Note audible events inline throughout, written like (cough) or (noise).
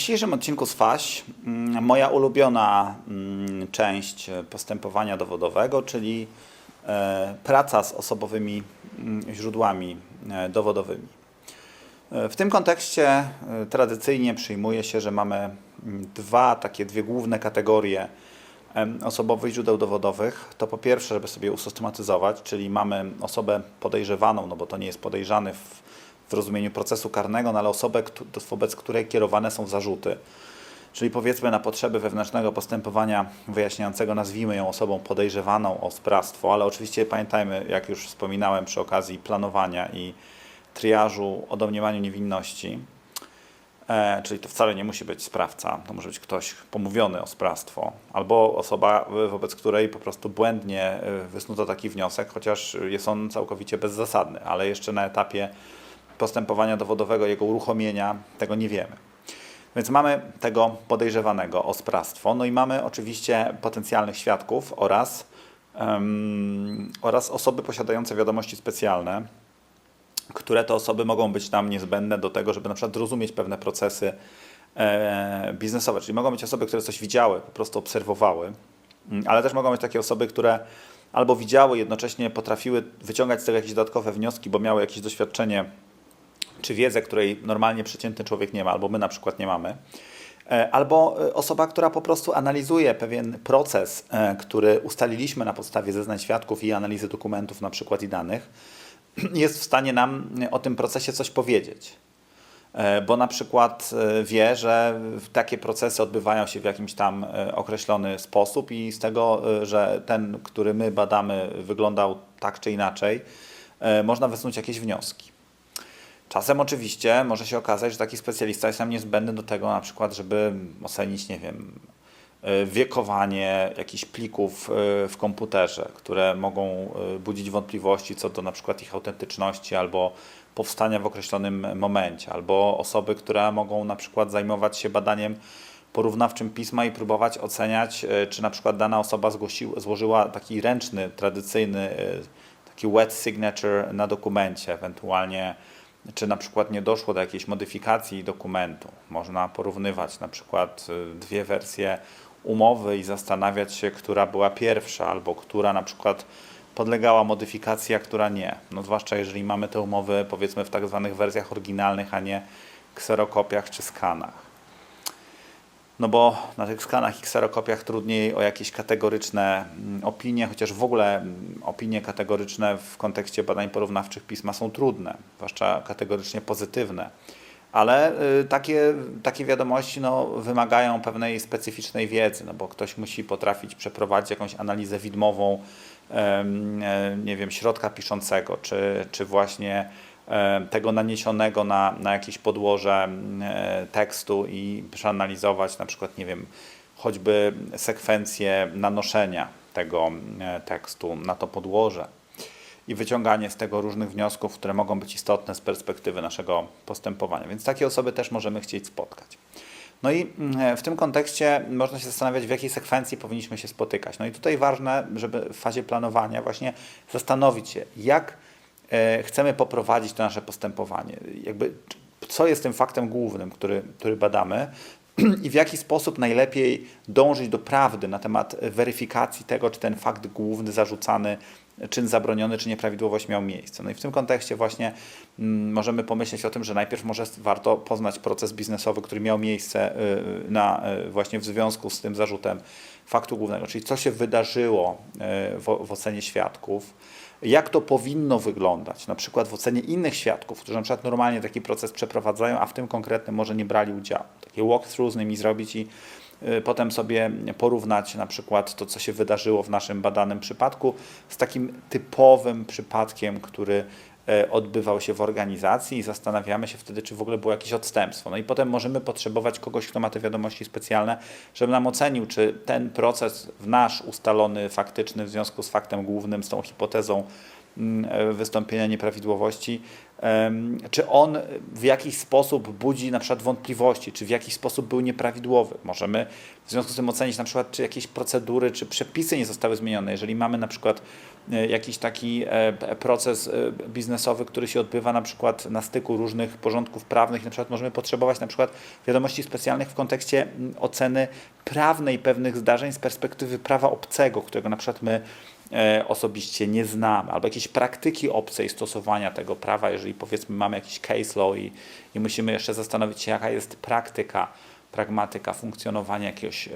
dzisiejszym odcinku z FAŚ mm, moja ulubiona mm, część postępowania dowodowego, czyli e, praca z osobowymi mm, źródłami e, dowodowymi. E, W tym kontekście tradycyjnie przyjmuje się, że mamy dwa takie dwie główne kategorie osobowych źródeł dowodowych. To po pierwsze, żeby sobie usystematyzować, czyli mamy osobę podejrzewaną, no bo to nie jest podejrzany w, w rozumieniu procesu karnego, no ale osobę, wobec której kierowane są zarzuty. Czyli powiedzmy na potrzeby wewnętrznego postępowania wyjaśniającego nazwijmy ją osobą podejrzewaną o sprawstwo, ale oczywiście pamiętajmy, jak już wspominałem przy okazji planowania i triażu o domniemaniu niewinności, E, czyli to wcale nie musi być sprawca, to może być ktoś pomówiony o sprawstwo, albo osoba, wobec której po prostu błędnie e, wysnuto taki wniosek, chociaż jest on całkowicie bezzasadny, ale jeszcze na etapie postępowania dowodowego, jego uruchomienia, tego nie wiemy. Więc mamy tego podejrzewanego o sprawstwo, no i mamy oczywiście potencjalnych świadków oraz, em, oraz osoby posiadające wiadomości specjalne, które to osoby mogą być nam niezbędne do tego, żeby na przykład zrozumieć pewne procesy e, biznesowe. Czyli mogą być osoby, które coś widziały, po prostu obserwowały, Mm, ale też mogą być takie osoby, które albo widziały, jednocześnie potrafiły wyciągać z tego jakieś dodatkowe wnioski, bo miały jakieś doświadczenie czy wiedzę, której normalnie przeciętny człowiek nie ma, albo my na przykład nie mamy. E, Albo e, osoba, która po prostu analizuje pewien proces, e, który ustaliliśmy na podstawie zeznań świadków i analizy dokumentów na przykład i danych, (clears throat) jest w stanie nam o tym procesie coś powiedzieć. Bo na przykład wie, że takie procesy odbywają się w jakimś tam określony sposób i z tego, że ten, który my badamy, wyglądał tak czy inaczej, można wysnuć jakieś wnioski. Czasem oczywiście może się okazać, że taki specjalista jest nam niezbędny do tego, na przykład, żeby ocenić, nie wiem, y, wiekowanie jakichś plików y, w komputerze, które mogą y, budzić wątpliwości co do na przykład ich autentyczności albo powstania w określonym momencie, albo osoby, które mogą na przykład zajmować się badaniem porównawczym pisma i próbować oceniać, czy na przykład dana osoba złożyła taki ręczny, tradycyjny, taki wet signature na dokumencie, ewentualnie czy na przykład nie doszło do jakiejś modyfikacji dokumentu. Można porównywać na przykład y, dwie wersje umowy i zastanawiać się, która była pierwsza, albo która na przykład podlegała modyfikacji, a która nie. No zwłaszcza jeżeli mamy te umowy powiedzmy w tak zwanych wersjach oryginalnych, a nie kserokopiach czy skanach. No bo na tych skanach i kserokopiach trudniej o jakieś kategoryczne mm, opinie, chociaż w ogóle mm, opinie kategoryczne w kontekście badań porównawczych pisma są trudne, zwłaszcza kategorycznie pozytywne. Ale y, takie, takie wiadomości no, wymagają pewnej specyficznej wiedzy, no bo ktoś musi potrafić przeprowadzić jakąś analizę widmową, e, nie wiem, środka piszącego, czy, czy właśnie tego naniesionego na, na jakieś podłoże e, tekstu i przeanalizować na przykład, nie wiem, choćby sekwencję nanoszenia tego e, tekstu na to podłoże i wyciąganie z tego różnych wniosków, które mogą być istotne z perspektywy naszego postępowania. Więc takie osoby też możemy chcieć spotkać. No i mm, w tym kontekście można się zastanawiać, w jakiej sekwencji powinniśmy się spotykać. No i tutaj ważne, żeby w fazie planowania właśnie zastanowić się, jak e, chcemy poprowadzić to nasze postępowanie. Jakby, co jest tym faktem głównym, który, który badamy (clears throat) i w jaki sposób najlepiej dążyć do prawdy na temat weryfikacji tego, czy ten fakt główny zarzucany, czyn zabroniony, czy nieprawidłowość miał miejsce. No i w tym kontekście właśnie mm, możemy pomyśleć o tym, że najpierw może warto poznać proces biznesowy, który miał miejsce y, na, y, właśnie w związku z tym zarzutem faktu głównego, czyli co się wydarzyło y, w, w ocenie świadków, jak to powinno wyglądać, na przykład w ocenie innych świadków, którzy na przykład normalnie taki proces przeprowadzają, a w tym konkretnym może nie brali udziału. Takie walkthrough z nimi zrobić i y, potem sobie porównać na przykład to, co się wydarzyło w naszym badanym przypadku z takim typowym przypadkiem, który odbywał się w organizacji i zastanawiamy się wtedy, czy w ogóle było jakieś odstępstwo. No i potem możemy potrzebować kogoś, kto ma te wiadomości specjalne, żeby nam ocenił, czy ten proces w nasz ustalony, faktyczny w związku z faktem głównym, z tą hipotezą e, wystąpienia nieprawidłowości, czy on w jakiś sposób budzi na przykład wątpliwości, czy w jakiś sposób był nieprawidłowy. Możemy w związku z tym ocenić na przykład, czy jakieś procedury, czy przepisy nie zostały zmienione. Jeżeli mamy na przykład e, jakiś taki e, proces e, biznesowy, który się odbywa na przykład na styku różnych porządków prawnych, na przykład możemy potrzebować na przykład wiadomości specjalnych w kontekście mm, oceny prawnej pewnych zdarzeń z perspektywy prawa obcego, którego na przykład my e, osobiście nie znamy, albo jakieś praktyki obcej stosowania tego prawa, jeżeli powiedzmy mamy jakiś case law i, i musimy jeszcze zastanowić się, jaka jest praktyka, pragmatyka funkcjonowania jakiegoś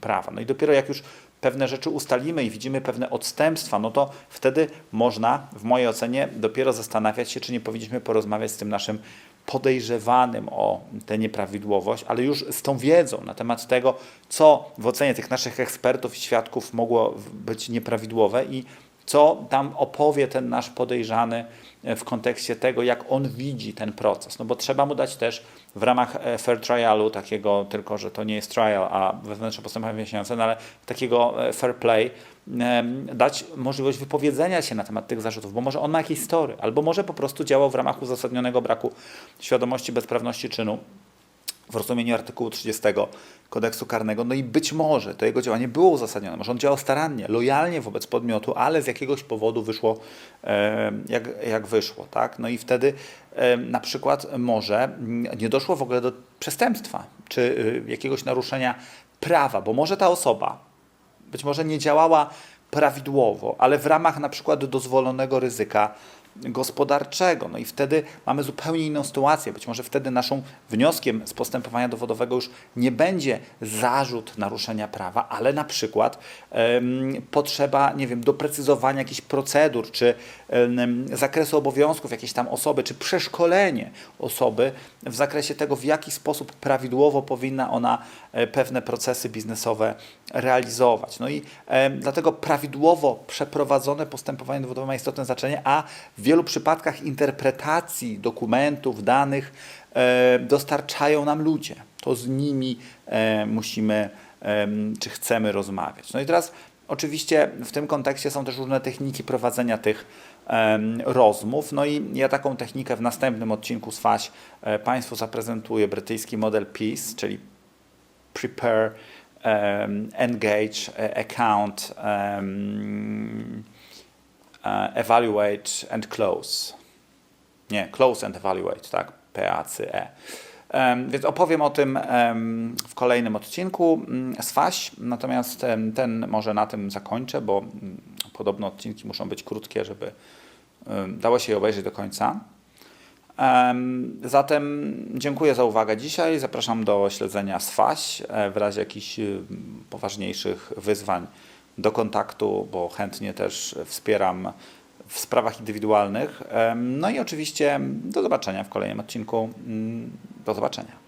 prawa. No i dopiero jak już pewne rzeczy ustalimy i widzimy pewne odstępstwa, no to wtedy można, w mojej ocenie, dopiero zastanawiać się, czy nie powinniśmy porozmawiać z tym naszym podejrzewanym o tę nieprawidłowość, ale już z tą wiedzą na temat tego, co w ocenie tych naszych ekspertów i świadków mogło być nieprawidłowe i co tam opowie ten nasz podejrzany e, w kontekście tego, jak on widzi ten proces. No bo trzeba mu dać też w ramach e, fair trialu, takiego tylko, że to nie jest trial, a wewnętrzne postępowanie wyjaśniające, no ale takiego e, fair play, dać możliwość wypowiedzenia się na temat tych zarzutów, bo może on ma jakieś story, albo może po prostu działał w ramach uzasadnionego braku świadomości bezprawności czynu w rozumieniu artykułu 30 kodeksu karnego, no i być może to jego działanie było uzasadnione, może on działał starannie, lojalnie wobec podmiotu, ale z jakiegoś powodu wyszło e, jak, jak wyszło, tak? No i wtedy e, na przykład może mm, nie doszło w ogóle do przestępstwa, czy y, jakiegoś naruszenia prawa, bo może ta osoba być może nie działała prawidłowo, ale w ramach na przykład dozwolonego ryzyka gospodarczego. No i wtedy mamy zupełnie inną sytuację. Być może wtedy naszą wnioskiem z postępowania dowodowego już nie będzie zarzut naruszenia prawa, ale na przykład potrzeba, nie wiem, doprecyzowania jakichś procedur, czy zakresu obowiązków jakiejś tam osoby, czy przeszkolenie osoby w zakresie tego, w jaki sposób prawidłowo powinna ona e, pewne procesy biznesowe realizować. No i dlatego prawidłowo przeprowadzone postępowanie dowodowe ma istotne znaczenie, a wielu przypadkach interpretacji dokumentów, danych e, dostarczają nam ludzie. To z nimi e, musimy, czy chcemy rozmawiać. No i teraz oczywiście w tym kontekście są też różne techniki prowadzenia tych rozmów. No i ja taką technikę w następnym odcinku z FAŚ e, Państwu zaprezentuję, brytyjski model PEACE, czyli prepare, engage, uh, account, evaluate and close. Nie, close and evaluate, tak? P-A-C-E. Więc opowiem o tym w kolejnym odcinku mm, z FAŚ, natomiast ten może na tym zakończę, bo mm, podobno odcinki muszą być krótkie, żeby dało się je obejrzeć do końca. Em, Zatem dziękuję za uwagę dzisiaj. Zapraszam do śledzenia SWAŚ e, w razie jakichś poważniejszych wyzwań do kontaktu, bo chętnie też wspieram w sprawach indywidualnych. No i oczywiście do zobaczenia w kolejnym odcinku. Mm, Do zobaczenia.